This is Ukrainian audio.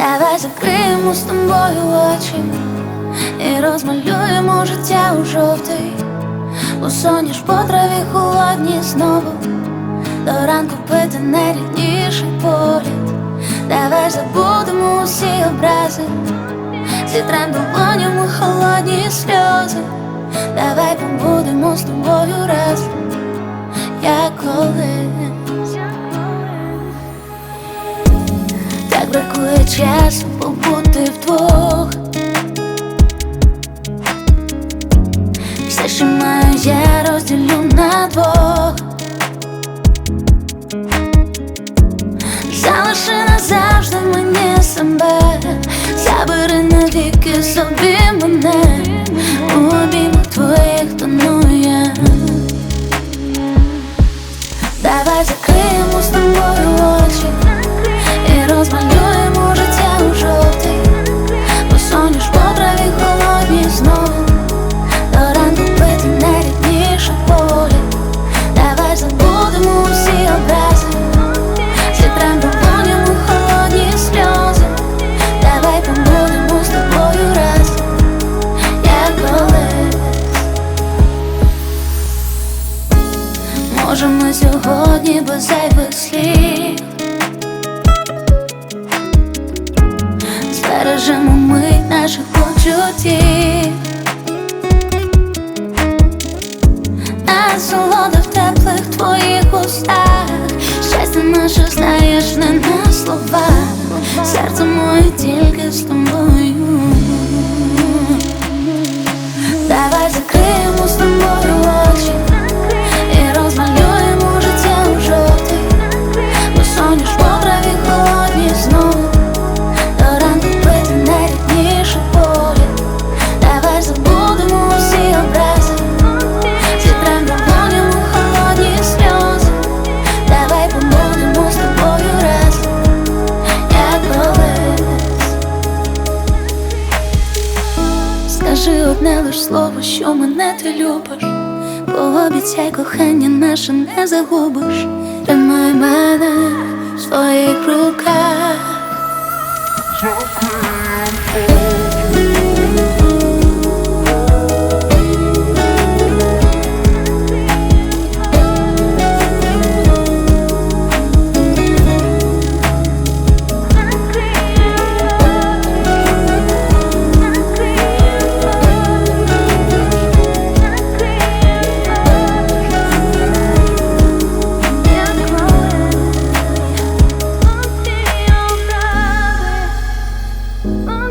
Давай закриємо з тобою очі і розмалюємо життя у жовтий, Усоніш по траві холодні знову, до ранку пити найрідніший погляд. Давай забудемо усі образи, зітрем долонями холодні сльози. Давай побудемо з тобою разом, як колись. Бракує часу побути вдвох. Все, що маю, я розділю на двох. Залиши назавжди мені себе, забери навіки собі мене, у обіймах твоїх тону я. Давай закриємо з Ми сьогодні без зайвих слів. Збережемо мить наших почуттів. Насолода в теплих твоїх устах. Щастя наше знаєш не на словах. Серце моє тільки з тобою. Давай закриємо Скажи одне лиш слово, що мене ти любиш. Пообіцяй кохання наше не загубиш. Тримай мене в своїх руках. Oh.